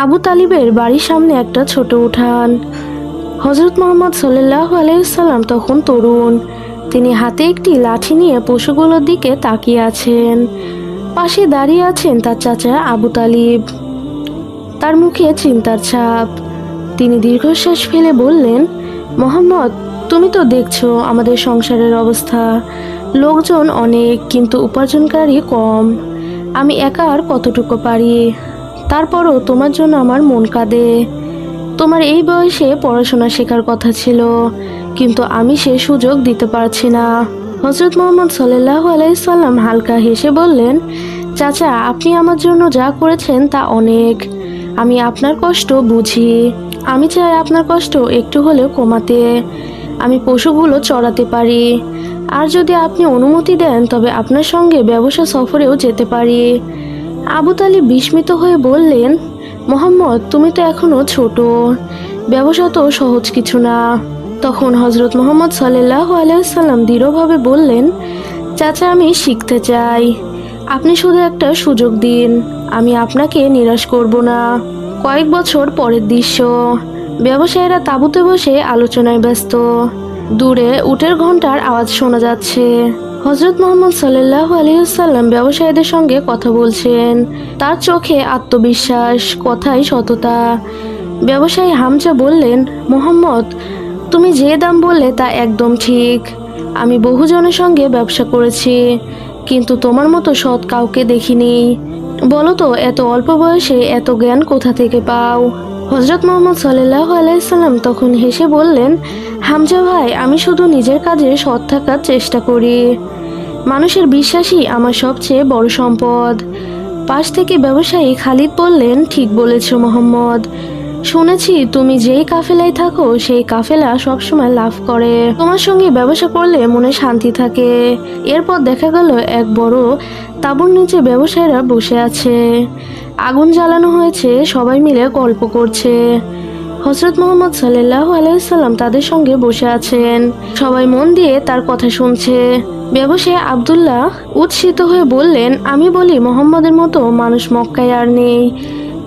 আবু তালিবের বাড়ির সামনে একটা ছোট উঠান। হজরত মোহাম্মদ সাল্লাহ আলাইসাল্লাম তখন তরুণ। তিনি হাতে একটি লাঠি নিয়ে পশুগুলোর দিকে তাকিয়ে আছেন। পাশে দাঁড়িয়ে আছেন তার চাচা আবু তালিব। তার মুখে চিন্তার ছাপ। তিনি দীর্ঘশ্বাস ফেলে বললেন, মোহাম্মদ, তুমি তো দেখছ আমাদের সংসারের অবস্থা। লোকজন অনেক, কিন্তু উপার্জনকারী কম। আমি একা আর কতটুকু পারি? তারপরও তোমার জন্য আমার মন কাঁদে। তোমার এই বয়সে পড়াশোনা শেখার কথা ছিল, কিন্তু আমি সে সুযোগ দিতে পারছি না। হজরত মোহাম্মদ সাল্লাহ আলাইসাল্লাম হালকা হেসে বললেন, চাচা, আপনি আমার জন্য যা করেছেন তা অনেক। আমি আপনার কষ্ট বুঝি। আমি চাই আপনার কষ্ট একটু হলেও কমাতে। আমি পশুগুলো চড়াতে পারি। আর যদি আপনি অনুমতি দেন, তবে আপনার সঙ্গে ব্যবসা সফরেও যেতে পারি। আবু তালিব বিস্মিত হয়ে বললেন, মোহাম্মদ, তুমি তো এখনও ছোট। ব্যবসা তো সহজ কিছু না। তখন হজরত মোহাম্মদ সাল্লাহ আলাইসাল্লাম দৃঢ়ভাবে বললেন, চাচা, আমি শিখতে চাই। আপনি শুধু একটা সুযোগ দিন। আমি আপনাকে নিরাশ করব না। কয়েক বছর পরের দৃশ্য। ব্যবসায়ীরা তাঁবুতে বসে আলোচনায় ব্যস্ত। দূরে উটের ঘণ্টার আওয়াজ শোনা যাচ্ছে। হজরত মোহাম্মদ সাল্লাহ আলহিহাল্লাম ব্যবসায়ীদের সঙ্গে কথা বলছেন। তার চোখে আত্মবিশ্বাস কথাই সততা। ব্যবসায়ী হামজা বললেন, মোহাম্মদ, তুমি যে দাম বললে তা একদম ঠিক। আমি বহুজনের সঙ্গে ব্যবসা করেছি, কিন্তু তোমার মতো সৎ কাউকে দেখিনি। বলো তো, এত অল্প বয়সে এত জ্ঞান কোথা থেকে পাও? হজরত মোহাম্মদ সাল্লাহ আলাইসাল্লাম তখন হেসে বললেন হামজা ভাই, আমি শুধু নিজের কাজে সৎ থাকার চেষ্টা করি। মানুষের বিশ্বাসই আমার সবচেয়ে বড় সম্পদ। পাশ থেকে ব্যবসায়ী খালিদ বললেন, ঠিক বলেছ মোহাম্মদ। শুনেছি তুমি যেই কাফেলায় থাকো, সেই কাফেলা সবসময় লাভ করে। তোমার সঙ্গে ব্যবসা করলে মনে শান্তি থাকে। এরপর দেখা গেল এক বড় তাঁবুর নিচে ব্যবসায়ীরা বসে আছে। আগুন জ্বালানো হয়েছে, সবাই মিলে গল্প করছে। হজরত মোহাম্মদ সাল্লাহ আলাইসাল্লাম তাদের সঙ্গে বসে আছেন। সবাই মন দিয়ে তার কথা শুনছে। ব্যবসায়ী আবদুল্লাহ উৎসিত হয়ে বললেন, আমি বলি, মোহাম্মদের মতো মানুষ মক্কায় আর নেই।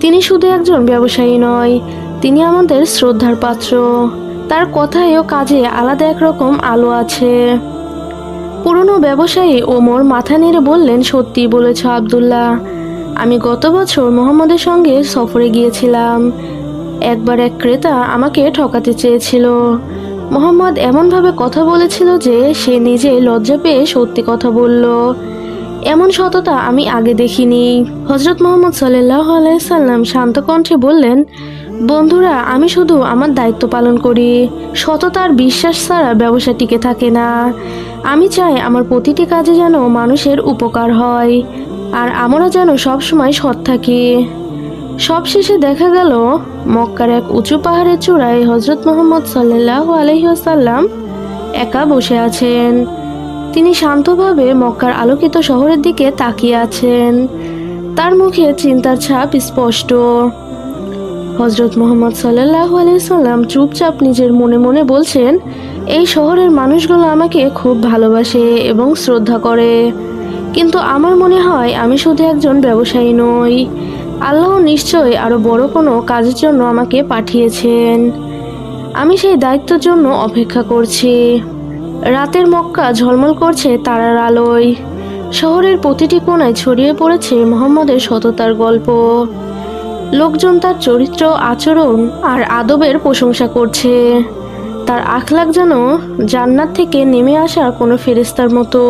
তিনি শুধু একজন ব্যবসায়ী নয়, তিনি আমাদের শ্রদ্ধার পাত্র। তার কথায় ও কাজে আলাদা একরকম আলো আছে। পুরনো ব্যবসায়ী ওমর মাথা নেড়ে বললেন সত্যি বলেছ আবদুল্লাহ, আমি গত বছর মোহাম্মদের সঙ্গে সফরে গিয়েছিলাম। একবার এক ক্রেতা আমাকে ঠকাতে চেয়েছিল। মোহাম্মদ এমনভাবে কথা বলেছিল যে সে নিজে লজ্জা পেয়ে সত্যি কথা বলল। এমন সততা আমি আগে দেখিনি। হজরত মোহাম্মদ সাল্লাহ আলাইসাল্লাম শান্ত কণ্ঠে বললেন, বন্ধুরা, আমি শুধু আমার দায়িত্ব পালন করি। সততার বিশ্বাস ছাড়া ব্যবসা টিকে থাকে না। আমি চাই আমার প্রতিটি কাজে যেন মানুষের উপকার হয়, আর আমরা যেন সবসময় সৎ থাকি। সবশেষে দেখা গেল মক্কার এক উঁচু পাহাড়ের চূড়ায় হজরত মোহাম্মদ সাল্লাহ আলহিহাসাল্লাম একা বসে আছেন। তিনি শান্তভাবে মক্কার আলোকিত শহরের দিকে তাকিয়ে আছেন। তার মুখে চিন্তার ছাপ স্পষ্ট। হজরত মোহাম্মদ সাল্লাহ আলাইসাল্লাম চুপচাপ নিজের মনে মনে বলছেন, এই শহরের মানুষগুলো আমাকে খুব ভালোবাসে এবং শ্রদ্ধা করে। কিন্তু আমার মনে হয় আমি শুধু একজন ব্যবসায়ী নই। আল্লাহ নিশ্চয় আরও বড় কোনো কাজের জন্য আমাকে পাঠিয়েছেন। আমি সেই দায়িত্বের জন্য অপেক্ষা করছি। রাতের মক্কা ঝলমল করছে তারার আলোয়। শহরের প্রতিটি কোণায় ছড়িয়ে পড়েছে মোহাম্মদের সততার গল্প। লোকজন তার চরিত্র, আচরণ আর আদবের প্রশংসা করছে। তার আখলাক যেন জান্নাত থেকে নেমে আসা কোনো ফেরেস্তার মতো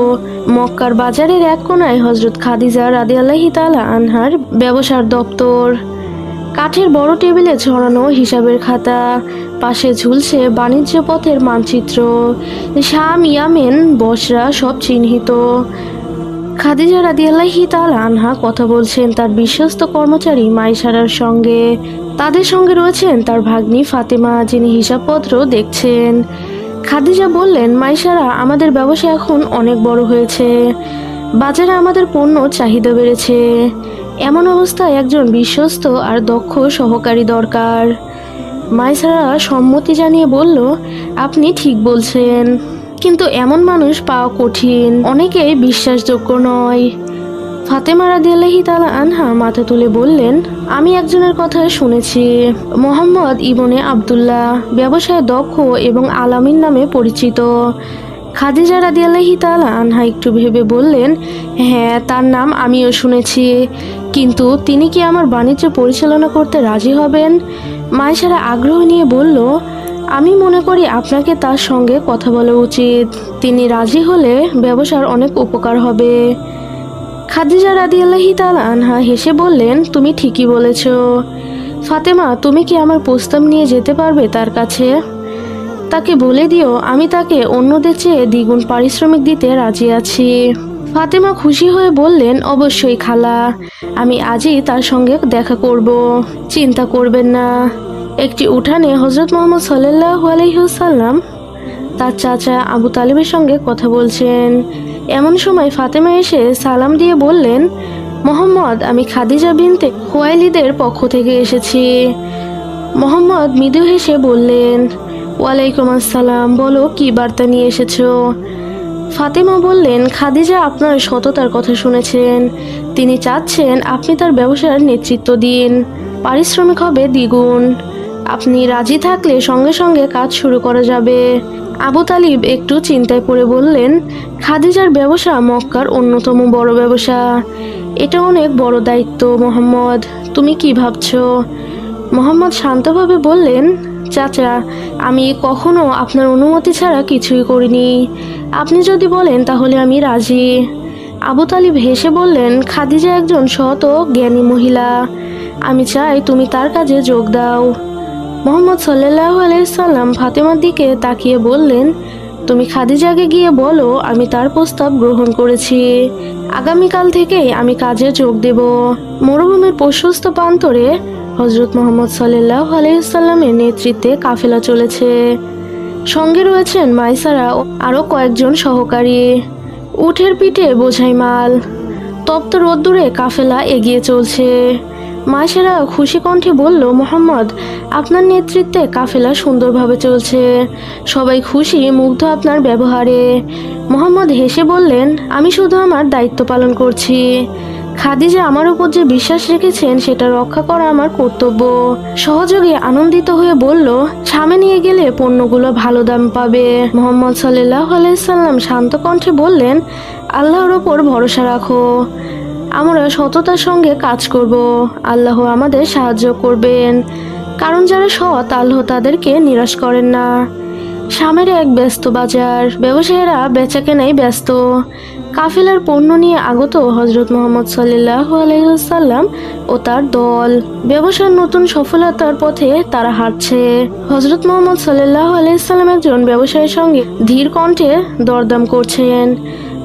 মক্কার বাজারের এক কোনায় হজরত খাদিজা রাদি আল্লাহি তালা আনহার ব্যবসার দপ্তর, কাঠের বড় টেবিলে ছড়ানো হিসাবের খাতা, পাশে ঝুলছে বাণিজ্য পথের মানচিত্র, শাম, ইয়ামেন, বসরা সব চিহ্নিত। খাদিজা রাদিয়াল্লাহি তাল আনহা কথা বলছেন তার বিশ্বস্ত কর্মচারী মাইসারার সঙ্গে। তাদের সঙ্গে রয়েছেন তার ভাগ্নি ফাতেমা, যিনি হিসাবপত্র দেখছেন। খাদিজা বললেন মাইসারা আমাদের ব্যবসা এখন অনেক বড় হয়েছে। বাজারে আমাদের পণ্য চাহিদা বেড়েছে। এমন অবস্থায় একজন বিশ্বস্ত আর দক্ষ সহকারী দরকার। মাইসারা সম্মতি জানিয়ে বলল, আপনি ঠিক বলছেন। কিন্তু এমন মানুষ পাওয়া কঠিন। অনেকেই বিশ্বাসযোগ্য নয়। ফাতেমা রাদিয়াল্লাহি তালা আনহা মাথা তুলে বললেন, আমি একজনের কথা শুনেছি, মোহাম্মদ ইবনে আব্দুল্লাহ, ব্যবসায় দক্ষ এবং আলামিন নামে পরিচিত। খাদিজা রাদিয়াল্লাহি তালা আনহা একটু ভেবে বললেন হ্যাঁ তার নাম আমিও শুনেছি, কিন্তু তিনি কি আমার বাণিজ্য পরিচালনা করতে রাজি হবেন? মায়েশারা আগ্রহ নিয়ে বলল, আমি মনে করি আপনাকে তার সঙ্গে কথা বলা উচিত। তিনি রাজি হলে ব্যবসার অনেক উপকার হবে। খাদিজা রাদিয়াল্লাহি তাআলা আনহা হেসে বললেন, তুমি ঠিকই বলেছ। ফাতেমা, তুমি কি আমার প্রস্তাব নিয়ে যেতে পারবে তার কাছে? তাকে বলে দিও, আমি তাকে অন্যদের চেয়ে দ্বিগুণ পারিশ্রমিক দিতে রাজি আছি। ফাতেমা খুশি হয়ে বললেন, অবশ্যই খালা, আমি আজই তার সঙ্গে দেখা করব। চিন্তা করবেন না। একটি উঠানে হজরত মোহাম্মদ সাল্লাহ আলহিহসাল্লাম তার চাচা আবু তালেবের সঙ্গে কথা বলছেন। এমন সময় ফাতেমা এসে সালাম দিয়ে বললেন, মোহাম্মদ, আমি খাদিজা বিনতে হোয়াইলিদের পক্ষ থেকে এসেছি। মোহাম্মদ মৃদু হেসে বললেন, ওয়ালাইকুম আসসালাম, বলো কি বার্তা নিয়ে এসেছ? ফাতেমা বললেন, খাদিজা আপনার সততার কথা শুনেছেন। তিনি চাচ্ছেন আপনি তার ব্যবসার নেতৃত্ব দিন। পারিশ্রমিক হবে দ্বিগুণ। আপনি রাজি থাকলে সঙ্গে সঙ্গে কাজ শুরু করা যাবে। আবু তালিব একটু চিন্তায় পড়ে বললেন, খাদিজার ব্যবসা মক্কার অন্যতম বড় ব্যবসা। এটা অনেক বড় দায়িত্ব, মোহাম্মদ। তুমি কি ভাবছ? মোহাম্মদ শান্তভাবে বললেন, চাচা, আমি কখনো আপনার অনুমতি ছাড়া কিছুই করিনি। আপনি যদি বলেন, তাহলে আমি রাজি। আবু তালিব হেসে বললেন, খাদিজা একজন ও জ্ঞানী মহিলা। আমি চাই তুমি তার কাজে যোগ দাও। মোহাম্মদ সাল্লাহ আলাইসাল্লাম ফাতেমার দিকে তাকিয়ে বললেন, তুমি খাদিজাকে গিয়ে বলো, আমি তার প্রস্তাব গ্রহণ করেছি। আগামীকাল থেকেই আমি কাজে যোগ দেব। মরুভূমির প্রশস্ত প্রান্তরে হজরত মোহাম্মদ সাল্লাহ আলাইসাল্লামের নেতৃত্বে কাফেলা চলেছে। সঙ্গে রয়েছেন মাইসারা আরও কয়েকজন সহকারী। উঠের পিঠে বোঝাই মাল। তপ্ত রোদ্দুরে কাফেলা এগিয়ে চলছে। মায়েশারা খুশি কণ্ঠে বলল, মোহাম্মদ, আপনার নেতৃত্বে কাফেলা সুন্দরভাবে চলছে। সবাই খুশি, মুগ্ধ আপনার ব্যবহারে। মোহাম্মদ হেসে বললেন, আমি শুধু আমার দায়িত্ব পালন করছি। খাদিজা আমার উপর যে বিশ্বাস রেখেছেন, সেটা রক্ষা করা আমার কর্তব্য। সহযোগে আনন্দিত হয়ে বলল সামনে নিয়ে গেলে পণ্যগুলো ভালো দাম পাবে। মোহাম্মদ সাল্লাহ আলাইসাল্লাম শান্ত কণ্ঠে বললেন, আল্লাহর ওপর ভরসা রাখো। আমরা সততার সঙ্গে কাজ করব। আল্লাহ আমাদের সাহায্য করবেন। কারণ যারা সৎ, আল্লাহ তাদেরকে নিরাশ করেন না। সামের এক ব্যস্ত বাজার, ব্যবসায়ীরা বেচা কেনাই ব্যস্ত। কাফেলার পণ্য নিয়ে আগত হজরত মোহাম্মদ সাল্লাহ আলাইসাল্লাম ও তার দল। ব্যবসার নতুন সফলতার পথে তারা হাঁটছে। হজরত মোহাম্মদ সাল্লাহ আলাইসাল্লাম একজন ব্যবসায়ীর সঙ্গে ধীর কণ্ঠে দরদাম করছেন।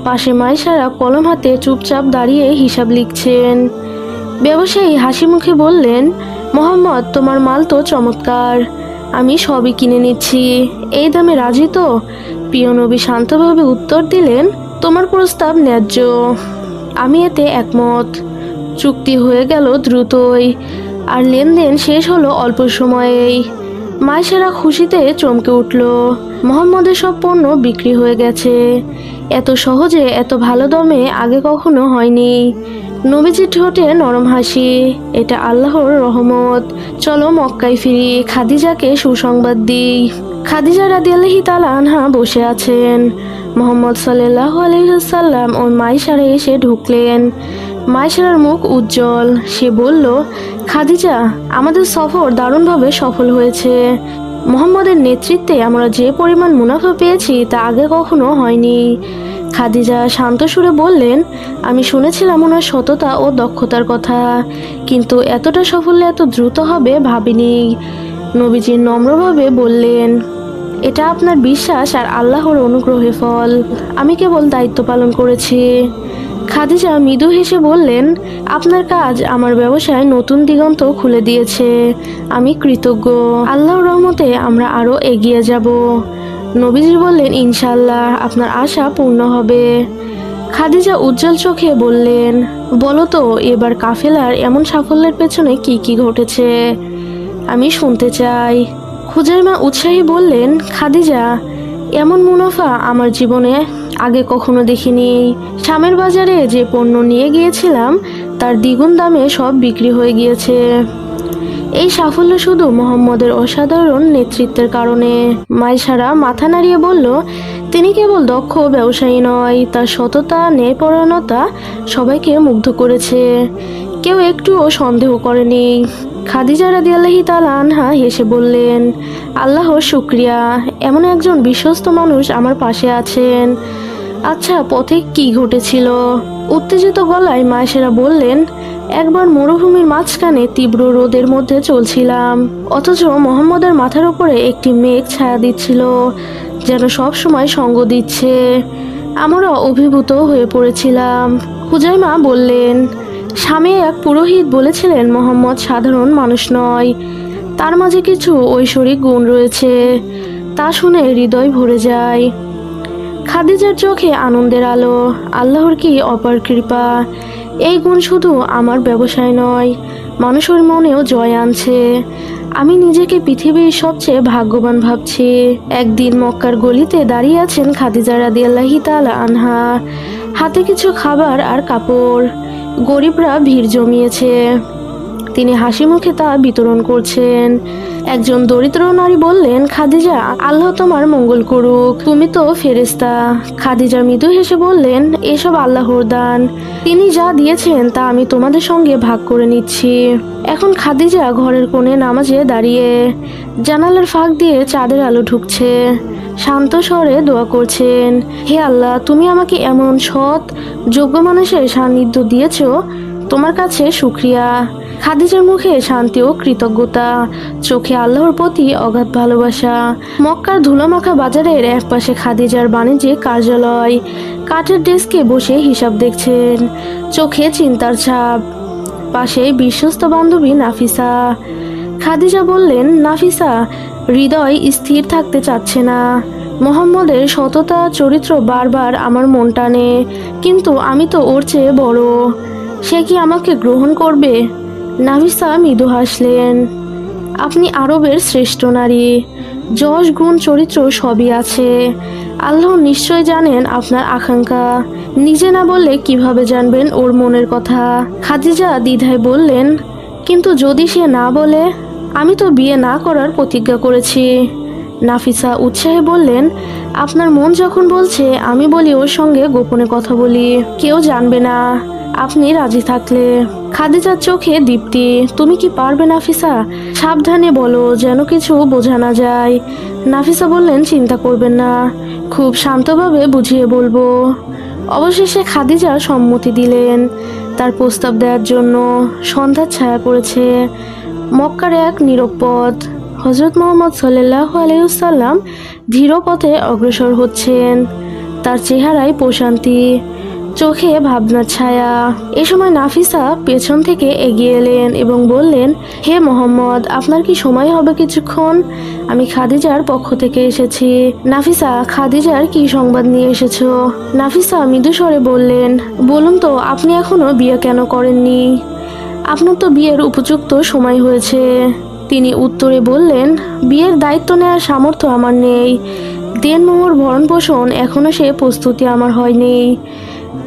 পাশে মাইশারা কলম হাতে চুপচাপ দাঁড়িয়ে হিসাব লিখছেন। ব্যবসায়ী হাসি মুখে বললেন, মোহাম্মদ, তোমার মাল তো চমৎকার। আমি সবই কিনে নিচ্ছি। এই দামে রাজি তো? প্রিয় নবী শান্তভাবে উত্তর দিলেন, তোমার প্রস্তাব ন্যায্য। আমি এতে একমত। চুক্তি হয়ে গেল দ্রুতই। আর লেনদেন শেষ হলো অল্প সময়েই। মায়েশারা খুশিতে চমকে উঠল। মোহাম্মদের সব পণ্য বিক্রি হয়ে গেছে। এত সহজে, এত ভালো দমে আগে কখনো হয়নি। নবীজি ঠোঁটে নরম হাসি, এটা আল্লাহর রহমত। চলো মক্কায় ফিরি, খাদিজাকে সুসংবাদ দিই। খাদিজা রাদিয়াল্লাহি তাআলা আনহা বসে আছেন। মোহাম্মদ সাল্লাহ আলহিহাল্লাম ও মাইশারে এসে ঢুকলেন। মাইশারার মুখ উজ্জ্বল। সে বলল, খাদিজা, আমাদের সফর দারুণভাবে সফল হয়েছে। মোহাম্মদের নেতৃত্বে আমরা যে পরিমাণ মুনাফা পেয়েছি তা আগে কখনো হয়নি। খাদিজা শান্ত সুরে বললেন, আমি শুনেছিলাম ওনার সততা ও দক্ষতার কথা, কিন্তু এতটা সাফল্য এত দ্রুত হবে ভাবিনি। নবীজি নম্রভাবে বললেন, এটা আপনার বিশ্বাস আর আল্লাহর অনুগ্রহে ফল। আমি কেবল দায়িত্ব পালন করেছি। খাদিজা মৃদু হেসে বললেন, আপনার কাজ আমার ব্যবসায় নতুন দিগন্ত খুলে দিয়েছে। আমি কৃতজ্ঞ। আল্লাহর রহমতে আমরা আরও এগিয়ে যাব। নবীজি বললেন ইনশাল্লাহ আপনার আশা পূর্ণ হবে। খাদিজা উজ্জ্বল চোখে বললেন, বলো তো, এবার কাফেলার এমন সাফল্যের পেছনে কি কি ঘটেছে? আমি শুনতে চাই। খুজাইমা উৎসাহী বললেন, খাদিজা, এমন মুনাফা আমার জীবনে আগে কখনো দেখিনি। শামের বাজারে যে পণ্য নিয়ে গিয়েছিলাম, তার দ্বিগুণ দামে সব বিক্রি হয়ে গিয়েছে। এই সাফল্য শুধু মোহাম্মদের অসাধারণ নেতৃত্বের কারণে। মাইসারা মাথা নাড়িয়ে বলল, তিনি কেবল দক্ষ ব্যবসায়ী নয়, তার সততা, ন্যায়পরায়ণতা সবাইকে মুগ্ধ করেছে। কেউ একটুও সন্দেহ করেনি। খাদিজা রাদিয়াল্লাহি তাআলা আনহা হেসে বললেন, আল্লাহর শুক্রিয়া, এমন একজন বিশ্বস্ত মানুষ আমার পাশে আছেন। আচ্ছা পথে কি ঘটেছিল? উত্তেজিত গলায় মায়েশেরা বললেন, একবার মরুভূমির মাঝখানে তীব্র রোদের মধ্যে চলছিলাম। অথচ মোহাম্মদের মাথার উপরে একটি মেঘ ছায়া দিচ্ছিল, যেন সব সময় সঙ্গ দিচ্ছে। আমরা অভিভূত হয়ে পড়েছিলাম। হুজাইমা বললেন, স্বামী এক পুরোহিত বলেছিলেন, মোহাম্মদ সাধারণ মানুষ নয়। তার মাঝে কিছু ঐশ্বরিক গুণ রয়েছে। তা শুনে হৃদয় ভরে যায়। খাদিজার চোখে আনন্দের আলো, আল্লাহর কি অপার কৃপা? এই গুণ শুধু আমার ব্যবসায় নয়, মানুষের মনেও জয় আনছে। আমি নিজেকে পৃথিবীর সবচেয়ে ভাগ্যবান ভাবছি। একদিন মক্কার গলিতে দাঁড়িয়ে আছেন খাদিজা রাদিয়াল্লাহি তাআলা আনহা। হাতে কিছু খাবার আর কাপড়। গরিবরা ভিড় জমিয়েছে। তিনি হাসি মুখে তা বিতরণ করছেন। একজন দরিদ্র নারী বললেন, খাদিজা, আল্লাহ তোমার মঙ্গল করুক, তুমি তো ফেরেস্তা খাদিজা মৃদু হেসে বললেন, এসব আল্লাহর দান। তিনি যা দিয়েছেন তা আমি তোমাদের সঙ্গে ভাগ করে নিচ্ছি। এখন খাদিজা ঘরের কোণে নামাজে দাঁড়িয়ে জানালার ফাঁক দিয়ে চাঁদের আলো ঢুকছে। শান্ত স্বরে দোয়া করছেন, হে আল্লাহ, তুমি আমাকে এমন সৎ, যোগ্য মানুষের সান্নিধ্য দিয়েছ। তোমার কাছে শুক্রিয়া। খাদিজার মুখে শান্তি ও কৃতজ্ঞতা, চোখে আল্লাহর প্রতি অগাধ ভালোবাসা। মক্কার ধুলোমাখা বাজারের একপাশে খাদিজার বাণিজ্যিক কার্যালয়, কাঠের ডেস্কে বসে হিসাব দেখছেন, চোখে চিন্তার ছাপ। পাশে বিশ্বস্ত বান্ধবী নাফিসা। খাদিজা বললেন, নাফিসা, হৃদয় স্থির থাকতে চাচ্ছে না। মোহাম্মদের সততা, চরিত্র বারবার আমার মন টানে, কিন্তু আমি তো ওর চেয়ে বড়। সে কি আমাকে গ্রহণ করবে? নাফিসা মৃদু হাসলেন। আপনি আরবের শ্রেষ্ঠ নারী। যশ, গুণ, চরিত্র সবই আছে। আল্লাহ নিশ্চয় জানেন আপনার আকাঙ্ক্ষা। নিজে না বললে কীভাবে জানবেন ওর মনের কথা? খাদিজা দ্বিধায় বললেন, কিন্তু যদি সে না বলে, আমি তো বিয়ে না করার প্রতিজ্ঞা করেছি। নাফিসা উৎসাহে বললেন, আপনার মন যখন বলছে, আমি বলি ওর সঙ্গে গোপনে কথা বলি। কেউ জানবে না। আপনি রাজি থাকলে খাদিজার চোখে দীপ্তি, তুমি কি পারবে নাফিসা? সাবধানে বলো, যেন কিছু বোঝা না যায়। নাফিসা বললেন, চিন্তা করবেন না, খুব শান্তভাবে বুঝিয়ে বলব। অবশেষে খাদিজা সম্মতি দিলেন। তার প্রস্তাব দেওয়ার জন্য সন্ধ্যার ছায়া পড়েছে। মক্কার এক নিরপদ হজরত মোহাম্মদ সাল্লাহ আলাইসাল্লাম ধীর পথে অগ্রসর হচ্ছেন। তার চেহারায় প্রশান্তি। চোখে ভাবনা ছায়া। এ সময় নাফিসা পেছন থেকে এগিয়ে এলেন এবং বললেন, হে মোহাম্মদ, আপনার কি সময় হবে কিছুক্ষণ? আমি খাদিজার পক্ষ থেকে এসেছি। নাফিসা, খাদিজার কি সংবাদ নিয়ে এসেছ? নাফিসা মৃদু স্বরে বললেন, বলুন তো, আপনি এখনও বিয়ে কেন করেননি? আপনার তো বিয়ের উপযুক্ত সময় হয়েছে। তিনি উত্তরে বললেন, বিয়ের দায়িত্ব নেওয়ার সামর্থ্য আমার নেই। দেনমোহর ভরণ পোষণ এখনও সে প্রস্তুতি আমার হয়নি।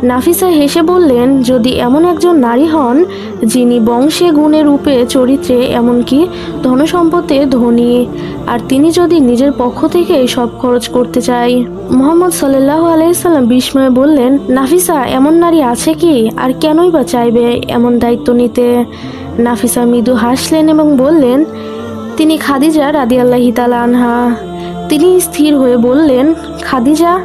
নাফিসা হেসে বললেন, যদি এমন একজন নারী হন, যিনি বংশে গুণে রূপে, চরিত্রে এমনকি ধনসম্পদে ধনী, আর তিনি যদি নিজের পক্ষ থেকে সব খরচ করতে চাই মোহাম্মদ সাল্লাহ আলাইসাল্লাম বিস্ময়ে বললেন, নাফিসা, এমন নারী আছে কি? আর কেনই বা চাইবে এমন দায়িত্ব নিতে? নাফিসা মৃদু হাসলেন এবং বললেন, তিনি খাদিজা রাদি আল্লাহি আনহা। তিনি স্থির হয়ে বললেন, খাদিজা,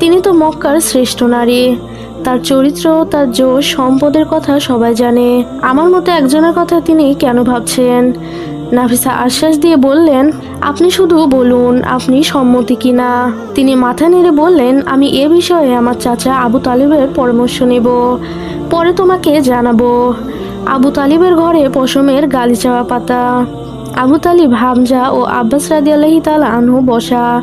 তিনি তো মক্কার শ্রেষ্ঠ নারী। তার চরিত্র, তার জোশ, সম্পদের কথা সবাই জানে। আমার মতো একজনের কথা তিনি কেন ভাবছেন? নাফিসা আশ্বাস দিয়ে বললেন, আপনি শুধু বলুন, আপনি সম্মতি কিনা? তিনি মাথা নেড়ে বললেন, আমি এ বিষয়ে আমার চাচা আবু তালিবের পরামর্শ নেব। পরে তোমাকে জানাব। আবু তালিবের ঘরে পশমের গালিচাওয়া পাতা। আবু তালিব, হামজা ও আব্বাস আল্লাহি তালা আনহু বসা।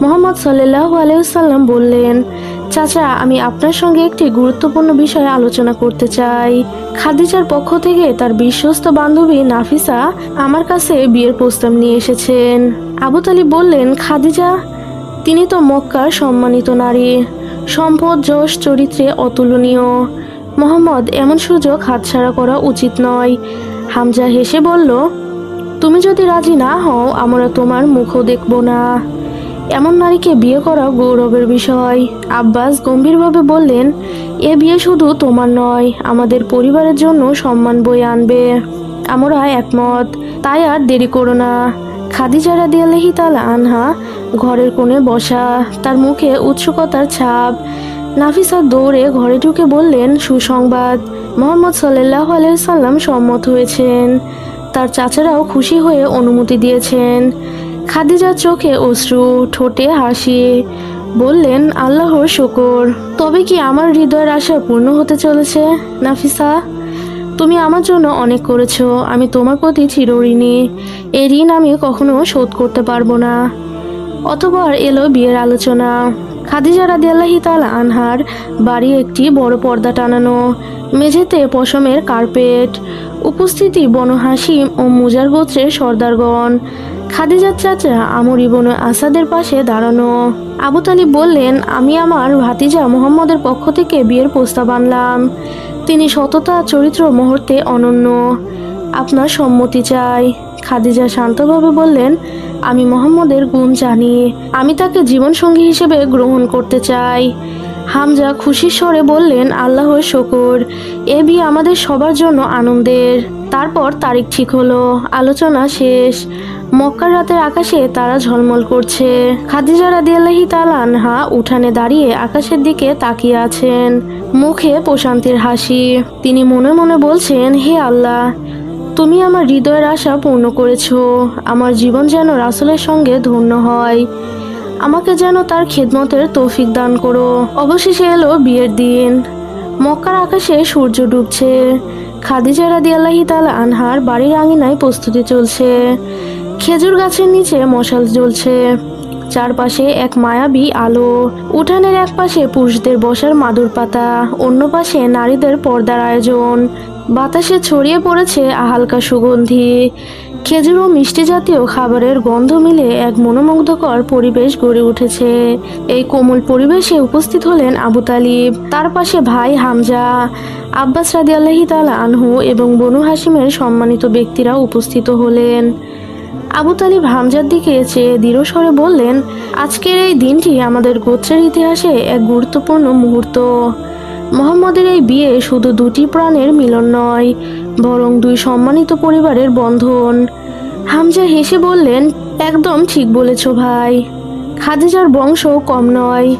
মোহাম্মদ সাল্লাহ আলাইসাল্লাম বললেন চাচা, আমি আপনার সঙ্গে একটি গুরুত্বপূর্ণ বিষয়ে আলোচনা করতে চাই। খাদিজার পক্ষ থেকে তার বিশ্বস্ত বান্ধবী নাফিসা আমার কাছে বিয়ের প্রস্তাব নিয়ে এসেছেন। আবু তালিব বললেন, খাদিজা, তিনি তো মক্কার সম্মানিত নারী। সম্পদ, যশ, চরিত্রে অতুলনীয়। মোহাম্মদ, এমন সুযোগ হাতছাড়া করা উচিত নয়। হামজা হেসে বলল, তুমি যদি রাজি না হও, আমরা তোমার মুখও দেখব না। এমন নারীকে বিয়ে করা গৌরবের বিষয়। আব্বাস গম্ভীরভাবে বললেন, এ বিয়ে শুধু তোমার নয়, আমাদের পরিবারের জন্য সম্মান বয়ে আনবে। আমরা একমত, তাই আর দেরি করো না। খাদিজা রাদিয়াল্লাহি তাআলা আনহা ঘরের কোণে বসা, তার মুখে উৎসুকতার ছাপ। নাফিসা দৌড়ে ঘরে ঢুকে বললেন, সুসংবাদ, মোহাম্মদ সাল্লাহ আলাইসাল্লাম সম্মত হয়েছেন। তার চাচারাও খুশি হয়ে অনুমতি দিয়েছেন। খাদিজার চোখে অশ্রু, ঠোঁটে হাসি, বললেন, আল্লাহর শুকর। তবে কি আমার হৃদয়ের আশা পূর্ণ হতে চলেছে, নাফিসা? তুমি আমার জন্য অনেক করেছ, আমি তোমার প্রতি চিরঋণী এই ঋণ আমি কখনো শোধ করতে পারব না। অতবার এলো বিয়ের আলোচনা। খাদিজা রাদিয়াল্লাহি তাআলা আনহার বাড়ি একটি বড় পর্দা টানানো, মেঝেতে পশমের কার্পেট, উপস্থিতি বনু হাসিম ও মুজার গোত্রের সর্দারগণ। খাদিজার চাচা আমর ইবনু আসাদের পাশে দাঁড়ানো আবু তালিব বললেন, আমি আমার ভাতিজা মোহাম্মদের পক্ষ থেকে বিয়ের প্রস্তাব আনলাম। তিনি সততা, চরিত্র মুহূর্তে অনন্য। আপনার সম্মতি চাই। খাদিজা শান্তভাবে বললেন, আমি মোহাম্মদের গুণ জানি। আমি তাকে জীবনসঙ্গী হিসেবে গ্রহণ করতে চাই। হামজা খুশির স্বরে বললেন, আল্লাহর শকর। এ বিয়ে আমাদের সবার জন্য আনন্দের। তারপর তারিখ ঠিক হলো। আলোচনা শেষ। মক্কার রাতের আকাশে তারা ঝলমল করছে। খাদিজা রাদিয়াল্লাহি তাআলা আনহা উঠানে দাঁড়িয়ে আকাশের দিকে তাকিয়ে আছেন। মুখে প্রশান্তির হাসি। তিনি মনে মনে বলছেন, হে আল্লাহ, তুমি আমার হৃদয়ের আশা পূর্ণ করেছ। আমার জীবন যেন রাসুলের সঙ্গে ধন্য হয়। আমাকে যেন তার খেদমতের তৌফিক দান করো। অবশেষে এলো বিয়ের দিন। মক্কার আকাশে সূর্য ডুবছে। খাদিজা রাদিয়াল্লাহি তাআলা আনহার বাড়ির আঙিনায় প্রস্তুতি চলছে। খেজুর গাছের নিচে মশাল জ্বলছে। চারপাশে এক মায়াবী আলো, উঠানের এক পাশে পুরুষদের বসার মাদুর পাতা, অন্য পাশে নারীদের পর্দার আয়োজন। বাতাসে ছড়িয়ে পড়েছে হালকা সুগন্ধি। খেজুর ও মিষ্টি জাতীয় খাবারের গন্ধ মিলে এক মনোমুগ্ধকর পরিবেশ গড়ে উঠেছে। এই কোমল পরিবেশে উপস্থিত হলেন আবু তালিব, তার পাশে ভাই হামজা, আব্বাস রাদি আল্লাহি তালা আনহু এবং বনু হাসিমের সম্মানিত ব্যক্তিরা উপস্থিত হলেন। আবু তালিব হামজার দিকে চেয়ে দৃঢ় স্বরে বললেন, আজকের এই দিনটি আমাদের গোত্রের ইতিহাসে এক গুরুত্বপূর্ণ মুহূর্ত। মোহাম্মদের এই বিয়ে শুধু দুটি প্রাণের মিলন নয়, বরং দুই সম্মানিত পরিবারের বন্ধন। হামজা হেসে বললেন, একদম ঠিক বলেছ ভাই। খাদিজার বংশ কম নয়।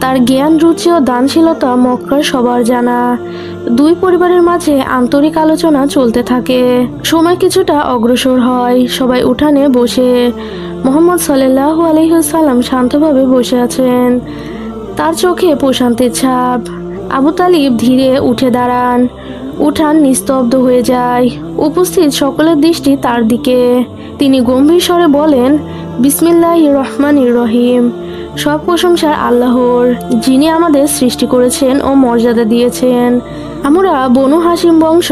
তার জ্ঞান, রুচি ও দানশীলতা মক্কার সবার জানা। দুই পরিবারের মাঝে আন্তরিক আলোচনা চলতে থাকে। সময় কিছুটা অগ্রসর হয়। সবাই উঠানে বসে মোহাম্মদ সাল্লাহ আলহিসাল্লাম শান্তভাবে বসে আছেন। তার চোখে প্রশান্তির ছাপ। আবু তালিব ধীরে উঠে দাঁড়ান। উঠান নিস্তব্ধ হয়ে যায়। উপস্থিত সকলের দৃষ্টি তার দিকে। তিনি গম্ভীর স্বরে বলেন বিসমিল্লাহ রহমান রহিম। সব প্রশংসা আল্লাহর, যিনি আমাদের সৃষ্টি করেছেন ও মর্যাদা দিয়েছেন। আমরা বনু হাসিম বংশ,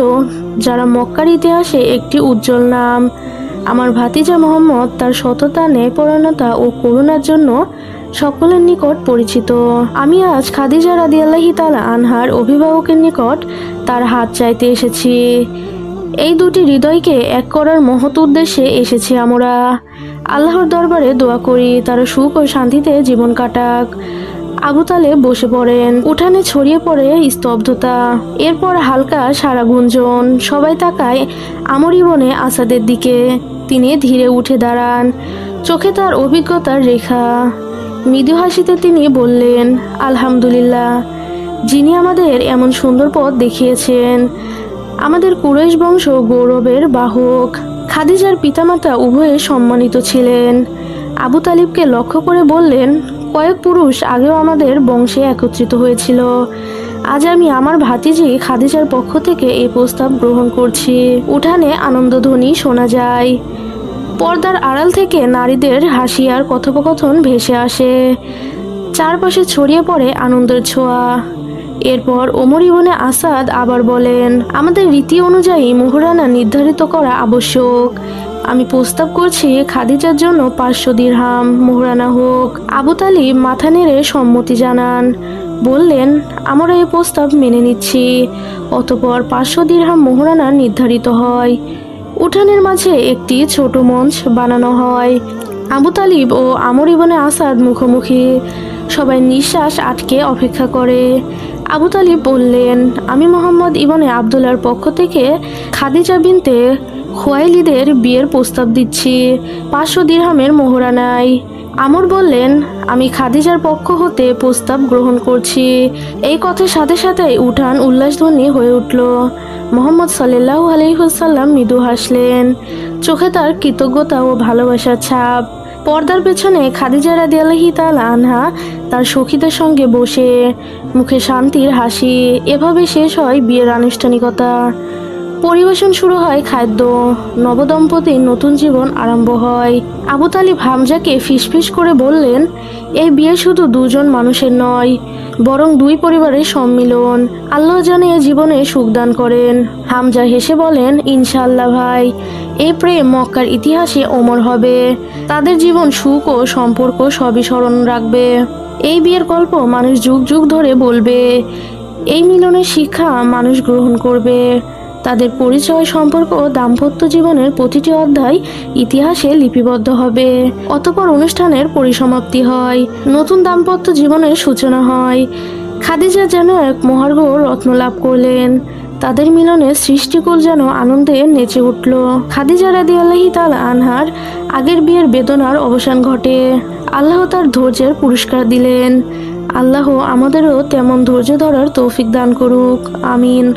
যারা মক্কার ইতিহাসে একটি উজ্জ্বল নাম। আমার ভাতিজা মোহাম্মদ তার সততা, ন্যায়পরায়ণতা ও করুণার জন্য সকলের নিকট পরিচিত। আমি আজ খাদিজা রাদিয়াল্লাহি তালা আনহার অভিভাবকের নিকট তার হাত চাইতে এসেছি। এই দুটি হৃদয়কে এক করার মহৎ উদ্দেশ্যে এসেছি আমরা। আল্লাহর দরবারে দোয়া করি, তারা সুখ ও শান্তিতে জীবন কাটাক। আবু তালে বসে পড়েন। উঠানে ছড়িয়ে পড়ে স্তব্ধতা। এরপর হালকা সারা গুঞ্জন। সবাই তাকায় আমরি বনে আসাদের দিকে। তিনি ধীরে উঠে দাঁড়ান। চোখে তার অভিজ্ঞতার রেখা। মৃদু হাসিতে তিনি বললেন, আলহামদুলিল্লাহ। যিনি আমাদের এমন সুন্দর পথ দেখিয়েছেন। আমাদের কুরেশ বংশ গৌরবের বাহক। খাদিজার পিতামাতা উভয়ে সম্মানিত ছিলেন। আবু তালিবকে লক্ষ্য করে বললেন কয়েক পুরুষ আগেও আমাদের বংশে একত্রিত হয়েছিল। আজ আমি আমার ভাতিজি খাদিজার পক্ষ থেকে এই প্রস্তাব গ্রহণ করছি। উঠানে আনন্দধ্বনি শোনা যায়। পর্দার আড়াল থেকে নারীদের হাসি আর কথোপকথন ভেসে আসে। চারপাশে ছড়িয়ে পড়ে আনন্দের ছোঁয়া। এরপর ওমর ইবনে আসাদ আবার বলেন, আমাদের রীতি অনুযায়ী মোহরানা নির্ধারিত করা আবশ্যক। আমি প্রস্তাব করছি খাদিজার জন্য পাঁচশো দিরহাম, মোহরানা হোক। আবু তালিব মাথা নেড়ে সম্মতি জানান। বললেন, আমরা এই প্রস্তাব মেনে নিচ্ছি। অতপর পাঁচশো দিরহাম, মোহরানা নির্ধারিত হয়। উঠানের মাঝে একটি ছোট মঞ্চ বানানো হয়। আবু তালিব ও আমর ইবনে আসাদ মুখোমুখি। সবাই নিঃশ্বাস আটকে অপেক্ষা করে। আবু তালিব বললেন, আমি মোহাম্মদ ইবনে আবদুল্লার পক্ষ থেকে খাদিজা বিনতে খোয়াইলিদের বিয়ের প্রস্তাব দিচ্ছি। পাঁচশো দিরহামের মোহরা নাই। আমর বললেন, আমি খাদিজার পক্ষ হতে প্রস্তাব গ্রহণ করছি। এই কথার সাথে সাথে উঠান উল্লাসধ্বনি হয়ে উঠল। মোহাম্মদ সাল্লাহ আলহিহসাল্লাম মৃদু হাসলেন। চোখে তার কৃতজ্ঞতা ও ভালোবাসার ছাপ। পর্দার পেছনে খাদিজা রাদি আলহি তাল আনহা তার সখীদের সঙ্গে বসে। মুখে শান্তির হাসি। এভাবে শেষ হয় বিয়ের আনুষ্ঠানিকতা। পরিবেশন শুরু হয় খাদ্য নবদম্পতির নতুন জীবন আরম্ভ হয়। আবু তালিব হামজাকে ফিসফিস করে বললেন, এই বিয়ে শুধু দুজন মানুষের নয়, বরং দুই পরিবারের সম্মিলন। আল্লাহ জানে এ জীবনে সুখদান করেন। হামজা হেসে বলেন, ইনশাআল্লাহ ভাই, এই প্রেম মক্কার ইতিহাসে অমর হবে। তাদের জীবন সুখ ও সম্পর্ক সবই স্মরণ রাখবে। এই বিয়ের গল্প মানুষ যুগ যুগ ধরে বলবে, এই মিলনের শিক্ষা মানুষ গ্রহণ করবে। তাদের পরিচয় সম্পর্ক ও দাম্পত্য জীবনের প্রতিটি অধ্যায় ইতিহাসে লিপিবদ্ধ হবে। অতপর অনুষ্ঠানের পরিসমাপ্তি হয়। নতুন দাম্পত্য জীবনের সূচনা হয়। খাদিজা যেন এক মহার্ঘ রত্ন লাভ করলেন। তাদের মিলনে সৃষ্টিকুল যেন আনন্দে নেচে উঠল। খাদিজা রাদি আল্লাহি তাল আনহার আগের বিয়ের বেদনার অবসান ঘটে। আল্লাহ তার ধৈর্যের পুরস্কার দিলেন। আল্লাহ আমাদেরও তেমন ধৈর্য ধরার তৌফিক দান করুক। আমিন।